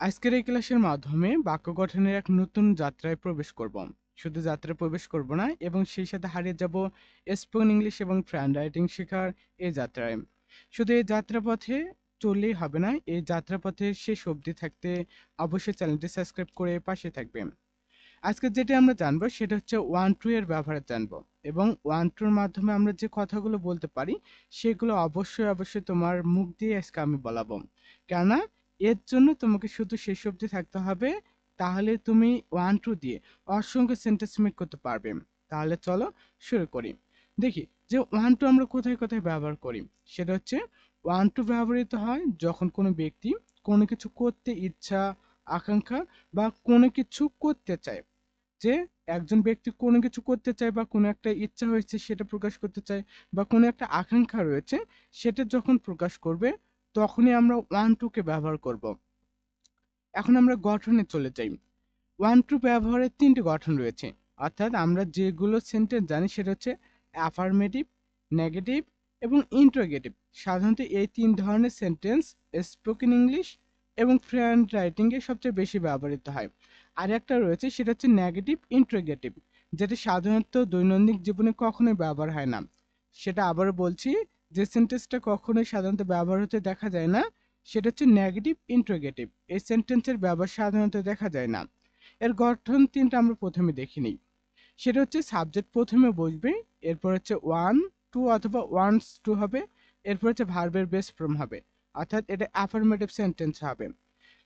আজকের এই ক্লাসের মাধ্যমে বাক্য গঠনের এক নতুন যাত্রায় প্রবেশ করব। শুধু যাত্রায় প্রবেশ করব না, এবং সেই সাথে হারিয়ে যাব স্পোকেন ইংলিশ এবং ফ্র্যান্ড রাইটিং শেখার এই যাত্রায়। শুধু এই যাত্রাপথে চললেই হবে না, এই যাত্রাপথের শেষ অবধি থাকতে অবশ্যই চ্যানেলটি সাবস্ক্রাইব করে পাশে থাকবে। আজকে যেটা আমরা জানব, সেটা হচ্ছে ওয়ান টু এর ব্যবহার জানব, এবং ওয়ান টুর মাধ্যমে আমরা যে কথাগুলো বলতে পারি, সেগুলো অবশ্যই অবশ্যই তোমার মুখ দিয়ে আজকে আমি বলাবো। কেননা এর জন্য তোমাকে শুধু শেষ অবধি থাকতে হবে। তাহলে তুমি ওয়ান টু দিয়ে অসংখ্য সেন্টেন্স মেক করতে পারবে। তাহলে চলো শুরু করি। দেখি যে ওয়ান টু আমরা কোথায় কোথায় ব্যবহার করি? সেটা হচ্ছে ওয়ান টু ব্যবহৃত হয় যখন কোনো ব্যক্তি কোনো কিছু করতে ইচ্ছা, আকাঙ্ক্ষা বা কোনো কিছু করতে চায়। যে একজন ব্যক্তি কোনো কিছু করতে চায় বা কোনো একটা ইচ্ছা হয়েছে সেটা প্রকাশ করতে চায় বা কোনো একটা আকাঙ্ক্ষা রয়েছে, সেটা যখন প্রকাশ করবে তখনই আমরা ওয়ান টুকে ব্যবহার করব। এখন আমরা গঠনে চলে যাই। ওয়ান টু ব্যবহারের তিনটি গঠন রয়েছে। অর্থাৎ আমরা যেগুলো সেন্টেন্স জানি সেটা হচ্ছে অ্যাফার্মেটিভ নেগেটিভ এবং ইন্টারোগেটিভ সাধারণত এই তিন ধরনের সেন্টেন্স স্পোকেন ইংলিশ এবং ফ্রেন্ড রাইটিংয়ে সবচেয়ে বেশি ব্যবহৃত হয়। আর একটা রয়েছে সেটা হচ্ছে নেগেটিভ ইন্টারোগেটিভ যেটা সাধারণত দৈনন্দিন জীবনে কখনোই ব্যবহার হয় না। সেটা আবারও বলছি যে সেন্টেন্সটা কখনোই সাধারণত ব্যবহার হতে দেখা যায় না। সেটা হচ্ছে নেগেটিভ ইন্টারোগেটিভ এই সেন্টেন্সের ব্যবহার সাধারণত দেখা যায় না। এর গঠন তিনটা আমরা প্রথমে দেখে নিই। সেটা হচ্ছে সাবজেক্ট প্রথমে বসবে, এরপর হচ্ছে ওয়ান টু অথবা ওয়ান্স টু হবে, এরপর হচ্ছে ভার্বের বেস ফ্রম হবে। অর্থাৎ এটা অ্যাফার্মেটিভ সেন্টেন্স হবে।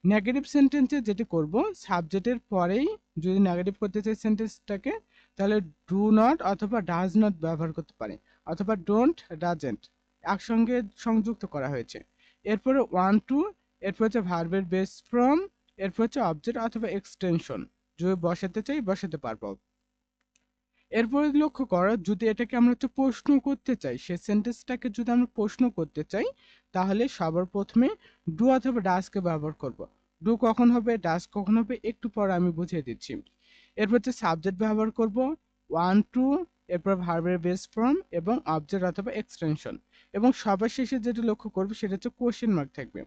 নেগেটিভ সেন্টেন্সে যেটি করব সাবজেক্টের পরেই যদি নেগেটিভ করতে চাই সেন্টেন্সটাকে তাহলে ডু নট অথবা ডাজ নট ব্যবহার করতে পারে। অথবা ডোন্ট ডাজেন্ট একসঙ্গে সংযুক্ত করা হয়েছে। এরপরে ওয়ান টু এরপর হচ্ছে ভার্বের বেস ফ্রম এরপর হচ্ছে অবজেক্ট অথবা এক্সটেনশন যদি বসাতে চাই, বসাতে পারব। এরপরে লক্ষ্য করো, যদি এটাকে আমরা হচ্ছে প্রশ্ন করতে চাই, সে সেন্টেন্সটাকে যদি আমরা প্রশ্ন করতে চাই, তাহলে সবার প্রথমে ডু অথবা ডাসকে ব্যবহার করব। ডু কখন হবে ডাস কখন হবে, একটু পর আমি বুঝিয়ে দিচ্ছি। এরপর হচ্ছে সাবজেক্ট ব্যবহার করব। ওয়ান টু এরপর ভার্বের বেস ফর্ম এবং অবজেক্ট অথবা এক্সটেনশন এবং সবার শেষে যেটা লক্ষ্য করবে সেটা হচ্ছে কোশ্চেন মার্ক থাকবে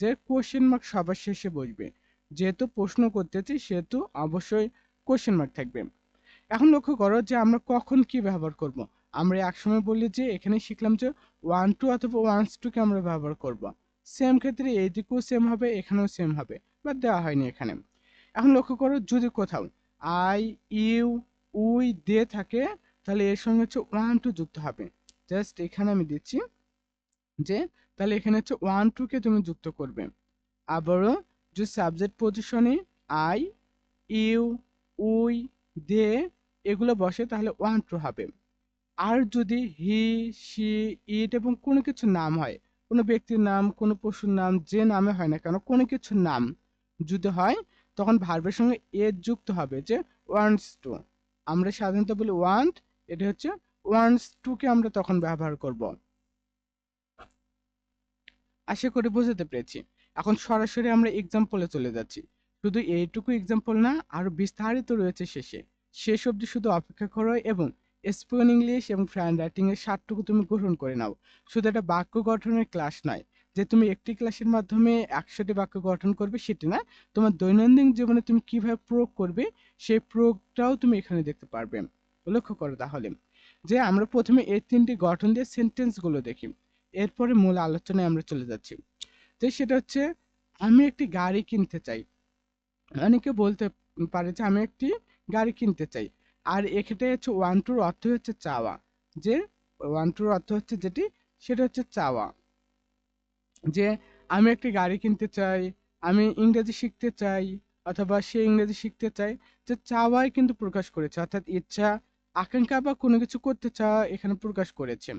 যে কোশ্চেন মার্ক সবার শেষে বসবে, যেহেতু প্রশ্ন করতেছি সেহেতু অবশ্যই কোশ্চেন মার্ক থাকবে এখন লক্ষ্য করো যে আমরা কখন কি ব্যবহার করব। আমরা একসময় বললি যে এখানে শিখলাম যে ওয়ান টু অথবা ওয়ান্স টুকে আমরা ব্যবহার করব। সেম ক্ষেত্রে এইদিকেও সেম হবে, এখানেও সেম হবে, বা দেওয়া হয়নি এখানে এখন লক্ষ্য করো যদি কোথাও আই ইউ উই দে থাকে তাহলে এর সঙ্গে হচ্ছে ওয়ান টু যুক্ত হবে। জাস্ট এখানে আমি দিচ্ছি যে, তাহলে এখানে হচ্ছে ওয়ান টুকে তুমি যুক্ত করবে। আবারও যদি সাবজেক্ট পজিশনে আই ইউ উই দে এগুলো বসে, তাহলে ওয়ান টু হবে। আর যদি হি সি ইট এবং কোনো কিছু নাম হয়, কোনো ব্যক্তির নাম, কোনো পশুর নাম, যে নামে হয় না কেন, কোনো কিছুর নাম যদি হয়, তখন ভার্বের সঙ্গে এ যুক্ত হবে যে ওয়ান্স টু আমরা সাধারণত বলি ওয়ান্ট এটা হচ্ছে ওয়ান্স টুকে আমরা তখন ব্যবহার করব। আশা করি বুঝতে পেরেছি। এখন সরাসরি আমরা এক্সাম্পলে চলে যাচ্ছি। শুধু এইটুকু এক্সাম্পল না, আরও বিস্তারিত রয়েছে শেষে। শেষ অবধি শুধু অপেক্ষা করো এবং স্পোকেন ইংলিশ এবং ফ্র্যান্ড রাইটিং এর সারটুকু তুমি গ্রহণ করে নাও। শুধু এটা বাক্য গঠনের ক্লাস নয়, যে তুমি একটি ক্লাসের মাধ্যমে একশোটি বাক্য গঠন করবে সেটি না, তোমার দৈনন্দিন জীবনে তুমি কীভাবে প্রয়োগ করবে, সেই প্রয়োগটাও তুমি এখানে দেখতে পারবে। লক্ষ্য করো তাহলে, যে আমরা প্রথমে এই তিনটি গঠন দিয়ে সেন্টেন্সগুলো দেখি, এরপরে মূল আলোচনায় আমরা চলে যাচ্ছি। যে সেটা হচ্ছে, আমি একটি গাড়ি কিনতে চাই। অনেকে বলতে পারে যে, আমি একটি গাড়ি কিনতে চাই। আর এক্ষেত্রে হচ্ছে ওয়ান টুর অর্থ হচ্ছে চাওয়া। যে ওয়ান টুর অর্থ হচ্ছে যেটি, সেটা হচ্ছে চাওয়া। যে আমি একটি গাড়ি কিনতে চাই, আমি ইংরেজি শিখতে চাই, অথবা সে ইংরেজি শিখতে চাই যে চাওয়াই কিন্তু প্রকাশ করেছে। অর্থাৎ ইচ্ছা আকাঙ্ক্ষা বা কোনো কিছু করতে চাওয়া এখানে প্রকাশ করেছে।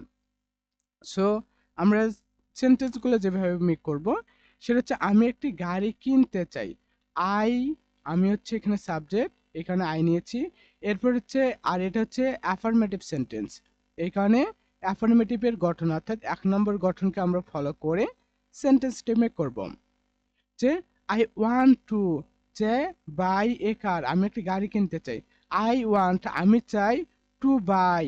সো আমরা সেন্টেন্সগুলো যেভাবে মেক করব, সেটা হচ্ছে, আমি একটি গাড়ি কিনতে চাই। আই আমি হচ্ছে এখানে সাবজেক্ট এখানে আই নিয়েছি। এরপর হচ্ছে, আর এটা হচ্ছে অ্যাফার্মেটিভ সেন্টেন্স এখানে অ্যাফার্মেটিভের গঠন, অর্থাৎ এক নম্বর গঠনকে আমরা ফলো করে সেন্টেন্সটি মেক করব। যে আই ওয়ান্ট টু যে বাই এ কার আমি একটি গাড়ি কিনতে চাই। আই ওয়ান্ট আমি চাই টু বাই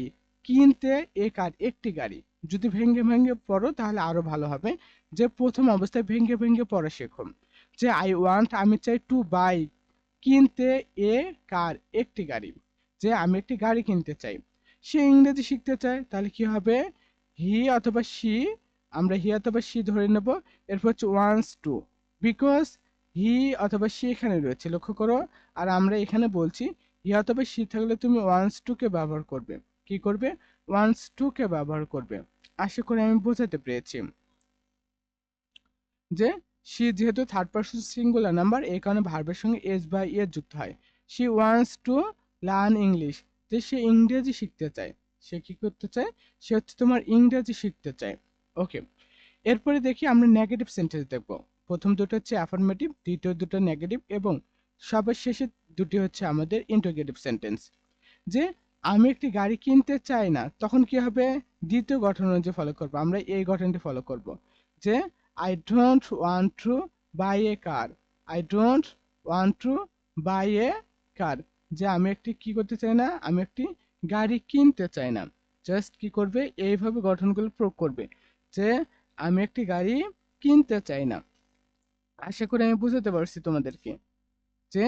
কিনতে এ কার, একটি গাড়ি। যদি ভেঙ্গে ভেঙ্গে পড়ো তাহলে আরও ভালো হবে। যে প্রথম অবস্থায় ভেঙ্গে ভেঙ্গে পড়া শেখো যে আই ওয়ান্ট আমি চাই টু বাই কিনতে এ কার, একটি গাড়ি। যে আমি একটি গাড়ি কিনতে চাই। সে ইংরেজি শিখতে চায়, তাহলে কি হবে? হি অথবা সি আমরা হি অথবা সি ধরে নেব। এরপর হচ্ছে ওয়ান্স টু বিকজ হি অথবা সি এখানে রয়েছে, লক্ষ্য করো। আর আমরা এখানে বলছি হি অথবা সি থাকলে তুমি ওয়ান্স টুকে ব্যবহার করবে। কি করবে? ওয়ান্স টুকে ব্যবহার করবে। আশা করি আমি বোঝাতে পেরেছি। যে সি যেহেতু থার্ড পার্সন সিঙ্গুলার নাম্বার এই কারণে ভার্বের সঙ্গে এস বা ইয়ে যুক্ত হয়। She wants to learn English যে সে ইংরেজি শিখতে চায়। সে কি করতে চায়? সে হচ্ছে তোমার ইংরেজি শিখতে চায়। ওকে। এরপরে দেখি আমরা নেগেটিভ সেন্টেন্স দেখব। প্রথম দুটো হচ্ছে অ্যাফার্মেটিভ দ্বিতীয় দুটো নেগেটিভ এবং সবার শেষে দুটি হচ্ছে আমাদের ইন্টোগেটিভ সেন্টেন্স যে আমি একটি গাড়ি কিনতে চাই না, তখন কি হবে? দ্বিতীয় গঠন যে ফলো করব, আমরা এই গঠনটি ফলো করব, যে I don't want to buy a car I don't want to buy a car যে আমি একটি কি করতে চাই না? আমি একটি গাড়ি কিনতে চাই না। জাস্ট কি করবে? এইভাবে গঠনগুলো প্রয়োগ করবে, যে আমি একটি গাড়ি কিনতে চাই না। আশা করি আমি বুঝাতে পারছি তোমাদেরকে, যে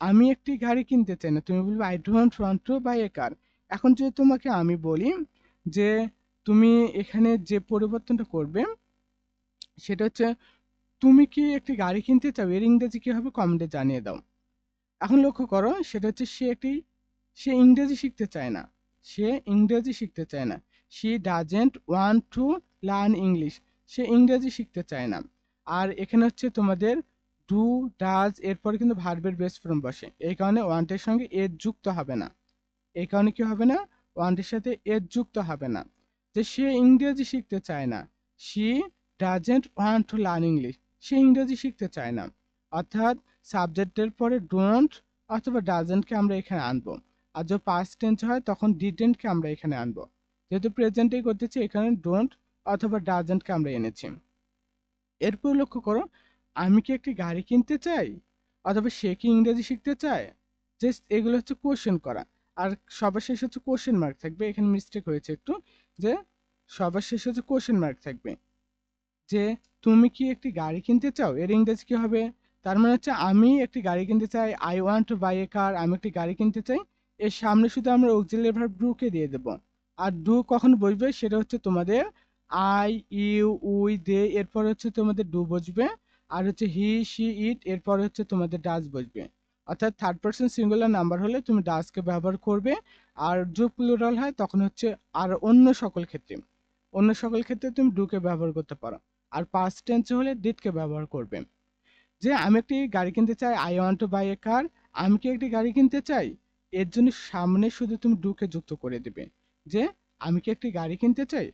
আমি একটি গাড়ি কিনতে চাই না। তুমি বলবে I don't want to buy a car এখন যদি তোমাকে আমি বলি যে তুমি এখানে যে পরিবর্তনটা করবে, সেটা হচ্ছে তুমি কি একটি গাড়ি কিনতে চাও? এর ইংরেজি কি হবে কমেন্টে জানিয়ে দাও। এখন লক্ষ্য করো, সেটা হচ্ছে সে একটি, সে ইংরেজি শিখতে চায় না। সে ইংরেজি শিখতে চায় না। She doesn't want to learn English সে ইংরেজি শিখতে চায় না। আর এখানে হচ্ছে তোমাদের ডু ডাজ এরপরে কিন্তু ভার্বের বেস ফর্ম বসে। এই কারণে ওয়ান্টের সঙ্গে এর যুক্ত হবে না। এই কারণে কি হবে না? ওয়ান্টের সাথে এর যুক্ত হবে না। যে সে ইংরেজি শিখতে চায় না she doesn't want to learn English সে ইংরেজি শিখতে চায় না। অর্থাৎ সাবজেক্টের পরে ডোন্ট অথবা ডাজেন্টকে আমরা এখানে আনব। আর যদি পাস্ট টেন্স হয়, তখন ডিডেন্টকে আমরা এখানে আনব। যেহেতু প্রেজেন্টেই করতেছি, এখানে ডোন্ট অথবা ডাজেন্টকে আমরা এনেছি। এরপর লক্ষ্য করো আমি কি একটি গাড়ি কিনতে চাই? অথবা সে কি ইংরেজি শিখতে চায়? জাস্ট এগুলো হচ্ছে কোশ্চেন করা। আর সবার শেষ হচ্ছে কোশ্চেন মার্ক থাকবে। এখানে মিস্টেক হয়েছে একটু। যে সবার শেষ হচ্ছে কোশ্চেন মার্ক থাকবে। যে তুমি কি একটি গাড়ি কিনতে চাও? এর ইংরেজি কি হবে? তার মানে হচ্ছে আমি একটি গাড়ি কিনতে চাই। I want to buy a car আমি একটি গাড়ি কিনতে চাই। এর সামনে শুধু আমরা অক্সিলারি ভার্ব ডুকে দিয়ে দেব। আর ডু কখন বসবে? সেটা হচ্ছে তোমাদের আই ইউ উই দে এরপর হচ্ছে তোমাদের ডু বসবে। আর হচ্ছে হি শি ইট এরপর হচ্ছে তোমাদের ডাস বসবে। অর্থাৎ থার্ড পার্সন সিঙ্গুলার নাম্বার হলে তুমি ডাজকে ব্যবহার করবে। আর যে প্লুরাল হয়, তখন হচ্ছে আর অন্য সকল ক্ষেত্রে। অন্য সকল ক্ষেত্রে তুমি ডুকে ব্যবহার করতে পারো। আর পাস্ট টেন্স হলে ডিডকে ব্যবহার করবে। যে আমি একটি গাড়ি কিনতে চাই I want to buy a car আমি কি একটি গাড়ি কিনতে চাই? এর জন্য সামনে শুধু তুমি ডুকে যুক্ত করে দেবে। যে আমি কি একটি গাড়ি কিনতে চাই?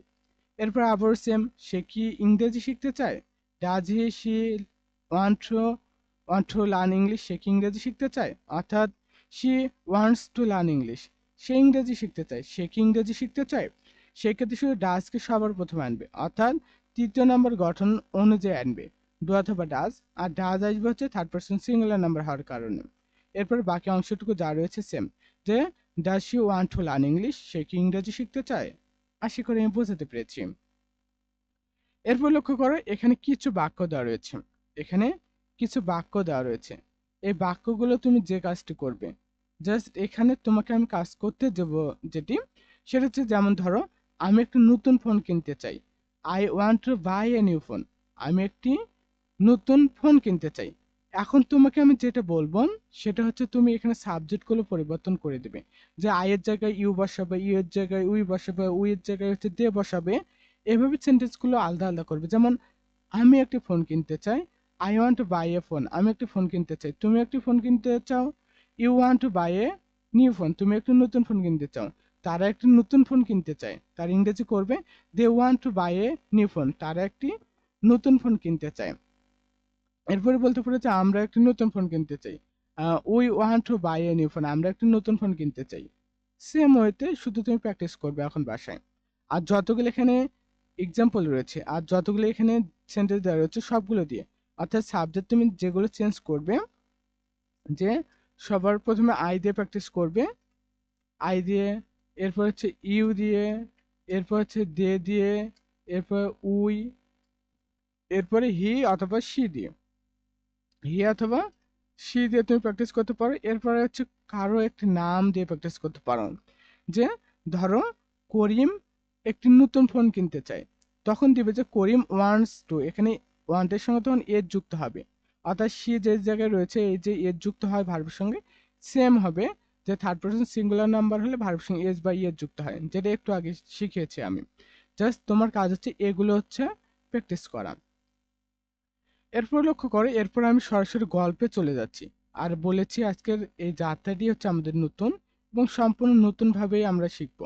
এরপর আবার সেম সে কি ইংরেজি শিখতে চায়? He she want want learn English, সে কি ইংরেজি শিখতে চায়? অর্থাৎ she wants to learn English, সে ইংরেজি শিখতে চায়। সে কি ইংরেজি শিখতে চায়? সেক্ষেত্রে শুধু ডাজকে সবার প্রথমে আনবে, অর্থাৎ তৃতীয় নম্বর গঠন অনুযায়ী আনবে ডু অথবা ডাজ, আর ডাজ আসবে হচ্ছে থার্ড পার্সন সিঙ্গুলার নাম্বার হওয়ার কারণে। এরপর বাকি অংশটুকু যা রয়েছে সেম যে does she want to learn English সে কি ইংরেজি শিখতে চায়? আশা করি আমি বোঝাতে পেরেছি। এরপর লক্ষ্য করো, এখানে কিছু বাক্য দেওয়া রয়েছে। এখানে কিছু বাক্য দেওয়া রয়েছে। এই বাক্যগুলো তুমি যে কাজটি করবে জাস্ট এখানে তোমাকে আমি কাজ করতে দেব যেটি, সেটা হচ্ছে যেমন ধরো, আমি একটি নতুন ফোন কিনতে চাই। I want to buy a new phone আমি একটি নতুন ফোন কিনতে চাই। এখন তোমাকে আমি যেটা বলব, সেটা হচ্ছে তুমি এখানে সাবজেক্টগুলো পরিবর্তন করে দেবে। যে আয়ের জায়গায় ইউ বসাবে ইউ এর জায়গায় উই বসাবে উই এর জায়গায় হচ্ছে দে বসাবে এভাবে সেন্টেন্সগুলো আলাদা আলাদা করবে। যেমন, আমি একটি ফোন কিনতে চাই I want to buy a phone আমি একটি ফোন কিনতে চাই, তুমি একটি ফোন কিনতে চাও you want to buy a new phone তুমি একটি নতুন ফোন কিনতে চাও, তারা একটি নতুন ফোন কিনতে চায়, তার ইংরেজি করবে they want to buy a new phone তারা একটি নতুন ফোন কিনতে চায়। এরপরে বলতে পারে যে আমরা একটি নতুন ফোন কিনতে চাই we want to buy a new phone আমরা একটি নতুন ফোন কিনতে চাই। সেম ওয়েতে শুধু তুমি প্র্যাকটিস করবে এখন বাসায়। আর যতগুলো এখানে এক্সাম্পল রয়েছে। আর যতগুলো এখানে সেন্টেন্স দেওয়া রয়েছে সবগুলো দিয়ে। অর্থাৎ সাবজেক্ট তুমি যেগুলো চেঞ্জ করবে, যে সবার প্রথমে আই দিয়ে প্র্যাকটিস করবে। আই দিয়ে, এরপর হচ্ছে ইউ দিয়ে, এরপর হচ্ছে দে দিয়ে, এরপর উই এরপরে হি অথবা সি দিয়ে। ভি অথবা সি দিয়ে তুমি প্র্যাকটিস করতে পারো। এরপরে হচ্ছে কারও একটি নাম দিয়ে প্র্যাকটিস করতে পারো। যে ধরো করিম একটি নতুন ফোন কিনতে চায় তখন দিবে যে করিম ওয়ান্স টু এখানে ওয়ান্টের সঙ্গে তখন এর যুক্ত হবে। অর্থাৎ সি যে জায়গায় রয়েছে, এই যে এর যুক্ত হয় ভার্বের সঙ্গে সেম হবে যে থার্ড পার্সন সিঙ্গুলার নাম্বার হলে ভার্বের সঙ্গে এস বা ইয়ের যুক্ত হয়। যেটা একটু আগে শিখিয়েছি আমি। জাস্ট তোমার কাজ হচ্ছে এগুলো হচ্ছে প্র্যাকটিস করা। এরপর লক্ষ্য করো, এরপর আমি সরাসরি গল্পে চলে যাচ্ছি। আর বলেছি আজকের এই যাত্রাটি হচ্ছে আমাদের নতুন এবং সম্পূর্ণ নতুনভাবেই আমরা শিখব।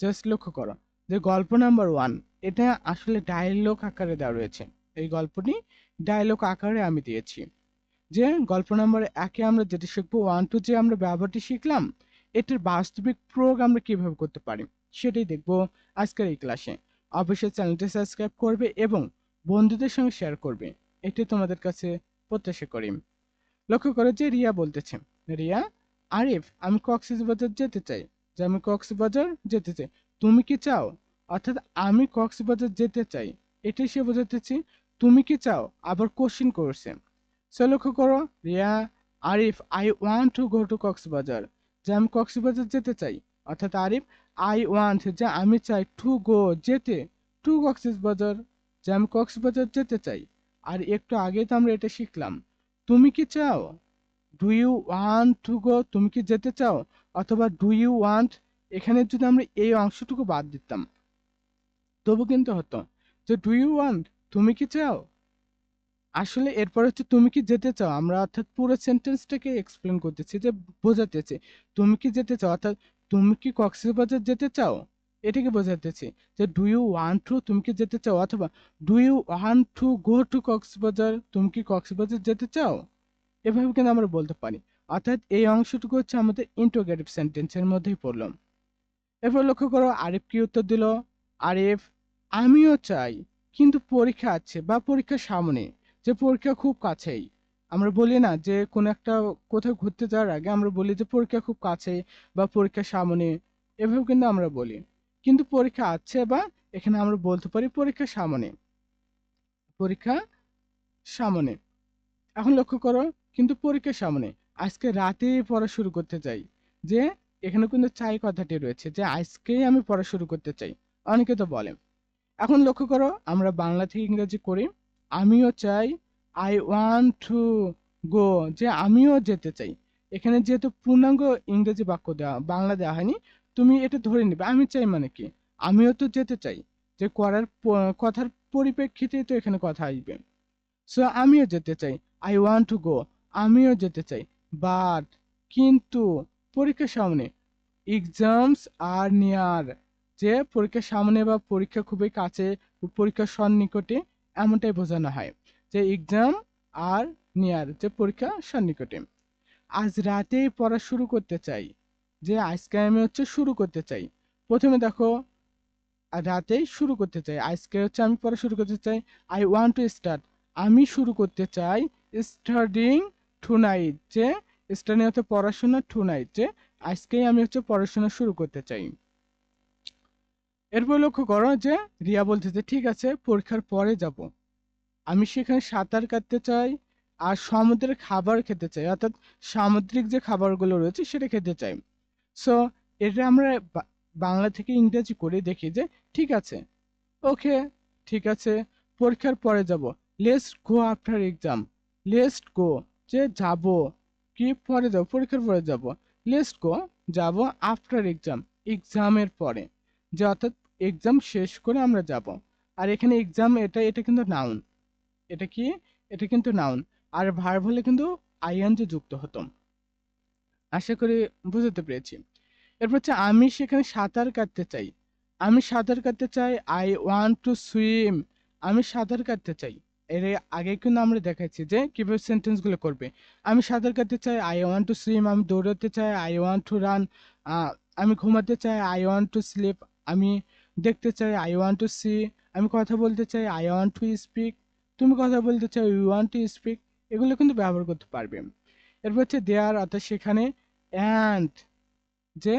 জাস্ট লক্ষ্য করো। যে গল্প নাম্বার ওয়ান, এটা আসলে ডায়লগ আকারে দেওয়া রয়েছে। এই গল্পটি ডায়লগ আকারে আমি দিয়েছি। যে গল্প নাম্বার একে আমরা যেটা শিখব ওয়ান টু যে আমরা ব্যবহারটি শিখলাম, এটার বাস্তবিক প্রয়োগ আমরা কীভাবে করতে পারি, সেটাই দেখব আজকের এই ক্লাসে অবশ্যই চ্যানেলটি সাবস্ক্রাইব করবে এবং বন্ধুদের সঙ্গে শেয়ার করবে, এটি তোমাদের কাছে প্রত্যাশা করি। লক্ষ্য করো যে রিয়া বলতেছে, রিয়া, আরিফ, আমি কক্সবাজার যেতে চাই। যে আমি কক্সবাজার যেতে চাই। তুমি কি চাও? অর্থাৎ আমি কক্সবাজার যেতে চাই। এটাই সে বোঝাতেছি তুমি কি চাও? আবার কোশ্চিন করছে। সে লক্ষ্য করো, Riya, Arif I want to go to Cox's Bazar, যে আমি কক্সবাজার যেতে চাই। অর্থাৎ আরিফ আই ওয়ান্ট যে আমি চাই টু গো যেতে টু কক্সবাজার, যে আমি কক্সবাজার যেতে চাই। আর একটু আগে তো আমরা এটা শিখলাম, তুমি কি চাও? Do you want to go তুমি কি যেতে চাও? অথবা ডু ইউ ওয়ান্ট এখানে যদি আমরা এই অংশটুকু বাদ দিতাম, তবু কিন্তু হতো। যে ডু ইউ ওয়ান্ট তুমি কি চাও? আসলে এরপর হচ্ছে তুমি কি যেতে চাও? আমরা অর্থাৎ পুরো সেন্টেন্সটাকে এক্সপ্লেন করতেছি যে বোঝাতেছি তুমি কি যেতে চাও? অর্থাৎ তুমি কি কক্সবাজার যেতে চাও? এটাকে বোঝাতেছি যে ডু ইউ ওয়ান্ট টু তুমি কি যেতে চাও? অথবা do you want to go to Cox's Bazar? তুমি কি কক্সবাজার যেতে চাও? এভাবে কিন্তু আমরা বলতে পারি। অর্থাৎ এই অংশটুকু হচ্ছে আমাদের ইন্টোগেটিভ সেন্টেন্সের মধ্যেই পড়লাম। এরপর লক্ষ্য করো আরিফ কি উত্তর দিল? আরিফ, আমিও চাই, কিন্তু পরীক্ষা আছে বা পরীক্ষার সামনে। যে পরীক্ষা খুব কাছেই। আমরা বলি না যে কোনো একটা কোথাও ঘুরতে যাওয়ার আগে আমরা বলি যে পরীক্ষা খুব কাছে বা পরীক্ষার সামনে। এভাবে কিন্তু আমরা বলি। কিন্তু পরীক্ষা আছে বা এখানে আমরা বলতে পারি পরীক্ষা সামনে। পরীক্ষা সামনে। এখন লক্ষ্য করো, কিন্তু পরীক্ষার সামনে। আজকে রাতেই পড়া শুরু করতে চাই। যে এখানে কিন্তু চাই কথাটি রয়েছে যে আজকেই আমি পড়া শুরু করতে চাই। অনেকে তো বলে এখন লক্ষ্য করো, আমরা বাংলা থেকে ইংরেজি করি। আমিও চাই আই ওয়ান্ট টু গো যে আমিও যেতে চাই। এখানে যেহেতু পূর্ণাঙ্গ ইংরেজি বাক্য দেওয়া, বাংলা দেওয়া হয়নি, তুমি এটা ধরে নিবে, আমি চাই মানে কি? আমিও তো যেতে চাই, যে করার কথার পরিপ্রেক্ষিতেই তো এখানে কথা আসবে। সো আমিও যেতে চাই আই ওয়ান্ট টু গো আমিও যেতে চাই। বাট কিন্তু পরীক্ষার সামনে। এক্সামস আর নিয়ার যে পরীক্ষার সামনে বা পরীক্ষা খুবই কাছে, পরীক্ষার সন্নিকটে এমনটাই বোঝানো হয় যে এক্সাম আর নিয়ার যে পরীক্ষা সন্নিকটে। আজ রাতেই পড়া শুরু করতে চাই, যে আজকে আমি হচ্ছে শুরু করতে চাই। প্রথমে দেখো, রাতেই শুরু করতে চাই। আজকে হচ্ছে আমি পড়া শুরু করতে চাই। আই ওয়ান্ট টু স্টার্ট আমি শুরু করতে চাই স্টাডিং টু নাইট যে হচ্ছে পড়াশোনা টু নাইট আজকেই আমি হচ্ছে পড়াশোনা শুরু করতে চাই। এরপর লক্ষ্য করো যে রিয়া বলতেছে ঠিক আছে, পরীক্ষার পরে যাব। আমি সেখানে সাঁতার কাটতে চাই আর সমুদ্রের খাবার খেতে চাই। অর্থাৎ সামুদ্রিক যে খাবারগুলো রয়েছে সেটা খেতে চাই। সো এটা আমরা বাংলা থেকে ইংরেজি করে দেখি যে, ঠিক আছে, ওকে, ঠিক আছে, পরীক্ষার পরে যাব। লেস্ট গো আফটার এক্সাম লেস্ট গো যে যাব কি পরে যাব পরীক্ষার পরে যাব। লেস্ট গো যাব আফটার এক্সাম এক্সামের পরে। যে অর্থাৎ এক্সাম শেষ করে আমরা যাব। আর এখানে এক্সাম এটা এটা কিন্তু নাউন এটা কি? এটা কিন্তু নাউন আর ভার্ব হলে কিন্তু আইএনজি যুক্ত হতো। আশা করি বুঝতে পেরেছি। এরপর হচ্ছে, আমি সেখানে সাঁতার কাটতে চাই। আমি সাঁতার কাটতে চাই আই ওয়ান্ট টু সুইম আমি সাঁতার কাটতে চাই। এর আগে কিন্তু আমরা দেখাচ্ছি যে কীভাবে সেন্টেন্সগুলো করবে। আমি সাঁতার কাটতে চাই আই ওয়ান্ট টু সুইম আমি দৌড়াতে চাই আই ওয়ান্ট টু রান আমি ঘুমাতে চাই আই ওয়ান্ট টু স্লিপ আমি দেখতে চাই আই ওয়ান্ট টু সি আমি কথা বলতে চাই আই ওয়ান্ট টু স্পিক তুমি কথা বলতে চাই ইউ ওয়ান্ট টু স্পিক এগুলো কিন্তু ব্যবহার করতে পারবে। এরপর হচ্ছে দেয়ার অর্থাৎ সেখানে অ্যান্ড যে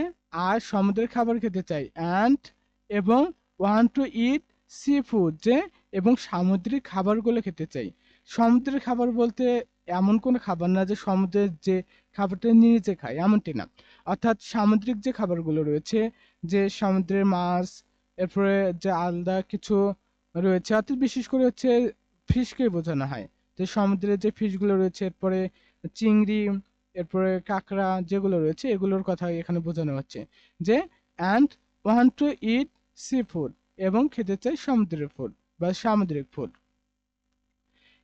আর সমুদ্রের খাবার খেতে চাই অ্যান্ড এবং want to eat seafood যে এবং সামুদ্রিক খাবারগুলো খেতে চাই। সমুদ্রের খাবার বলতে এমন কোনো খাবার না যে সমুদ্রের যে খাবারটা নিজে খায়, এমনটি না। অর্থাৎ সামুদ্রিক যে খাবারগুলো রয়েছে, যে সমুদ্রের মাছ, এরপরে যে আলাদা কিছু রয়েছে, অর্থাৎ বিশেষ করে হচ্ছে ফিশকে বোঝানো হয়। যে সমুদ্রের যে ফিশগুলো রয়েছে, এরপরে চিংড়ি, এরপরে কাঁকড়া যেগুলো রয়েছে, এগুলোর কথা এখানে বোঝানো হচ্ছে। যে and want to eat seafood এবং খেতে চাই সমুদ্রের ফুড বা সামুদ্রিক ফুড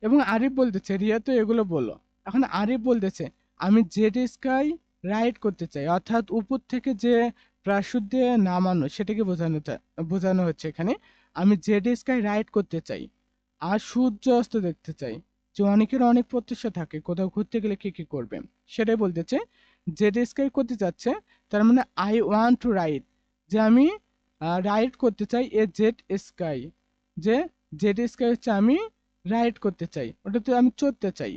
এবং আরিফ বলতেছে, রিয়া তো এগুলো বলো। এখন আরিফ বলতেছে, আমি জেড স্কাই রাইড করতে চাই। অর্থাৎ উপর থেকে যে প্রাসুদ দিয়ে নামানো, সেটাকে বোঝানো বোঝানো হচ্ছে এখানে। আমি জেড স্কাই রাইড করতে চাই আর সূর্য অস্ত দেখতে চাই। যে অনেকের অনেক প্রত্যাশা থাকে, কোথাও ঘুরতে গেলে কি কি করবে। সেটাই বলতেছে, জেড স্কাই করতে চাচ্ছে, তার মানে আই ওয়ান্ট টু রাইড যে আমি রাইড করতে চাই এ জেড স্কাই। যে জেড স্কাই হচ্ছে আমি রাইড করতে চাই, ওটাতে আমি চড়তে চাই।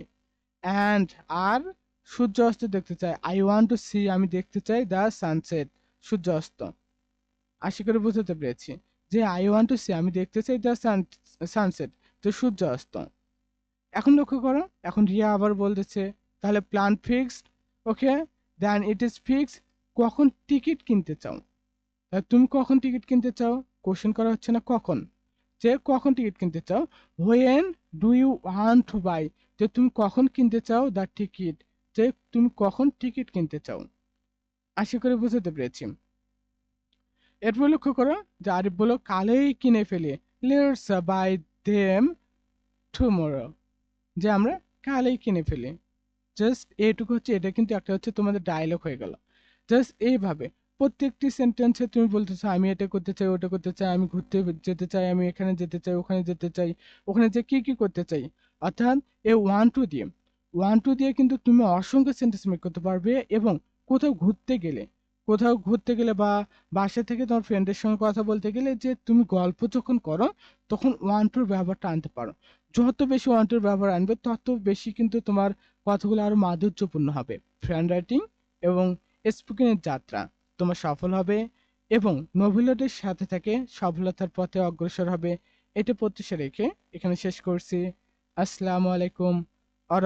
অ্যান্ড আর সূর্য অস্ত দেখতে চাই। আই ওয়ান্ট টু সি আমি দেখতে চাই দ্য সানসেট সূর্য অস্ত আশা করে বুঝতে পেরেছি। যে আই ওয়ান্ট টু সি আমি দেখতে চাই দ্য সানসেট তো সূর্য অস্ত এখন লক্ষ্য করো, এখন রিয়া আবার বলতেছে, তাহলে plan fixed okay then it is fixed কখন টিকিট কিনতে চাও? তুমি কখন টিকিট কিনতে চাও? কোশ্চেন করা হচ্ছে না কখন? যে কখন টিকিট কিনতে চাও? When do you want to buy যে তুমি কখন কিনতে চাও দ্য টিকিট যে তুমি কখন টিকিট কিনতে চাও? আশা করে বুঝতে পেরেছি। এরপর লক্ষ্য করো যে আরিফ বলো কালেই কিনে ফেলি। লেটস বাই দেম টুমোরো যে আমরা কালেই কিনে ফেলি। জাস্ট এইটুকু হচ্ছে, এটা কিন্তু একটা হচ্ছে তোমাদের ডায়লগ হয়ে গেল। জাস্ট এইভাবে। প্রত্যেকটি সেন্টেন্সে তুমি বলতেছো আমি এটা করতে চাই, ওটা করতে চাই, আমি ঘুরতে যেতে চাই, আমি এখানে যেতে চাই, ওখানে যেতে চাই, ওখানে যে কি কি করতে চাই? অর্থাৎ এ ওয়ান টু দিয়ে। ওয়ান টু দিয়ে কিন্তু তুমি অসংখ্য সেন্টেন্স মেক করতে পারবে এবং কোথাও ঘুরতে গেলে, কোথাও ঘুরতে গেলে বা বাসা থেকে তোমার ফ্রেন্ডের সঙ্গে কথা বলতে গেলে যে তুমি গল্প যখন করো, তখন ওয়ান টুর ব্যবহারটা আনতে পারো। যত বেশি ওয়ান টুর ব্যবহার আনবে, তত বেশি কিন্তু তোমার কথাগুলো আরও মাধুর্যপূর্ণ হবে। ফ্রেন্ড রাইটিং এবং স্পিকিংয়ের যাত্রা। তোমার সফল হবে এবং নভিলটের সাথে থেকে সফলতার পথে অগ্রসর হবে, এটা প্রত্যাশা রেখে এখানে শেষ করছি। আসসালামু আলাইকুম আ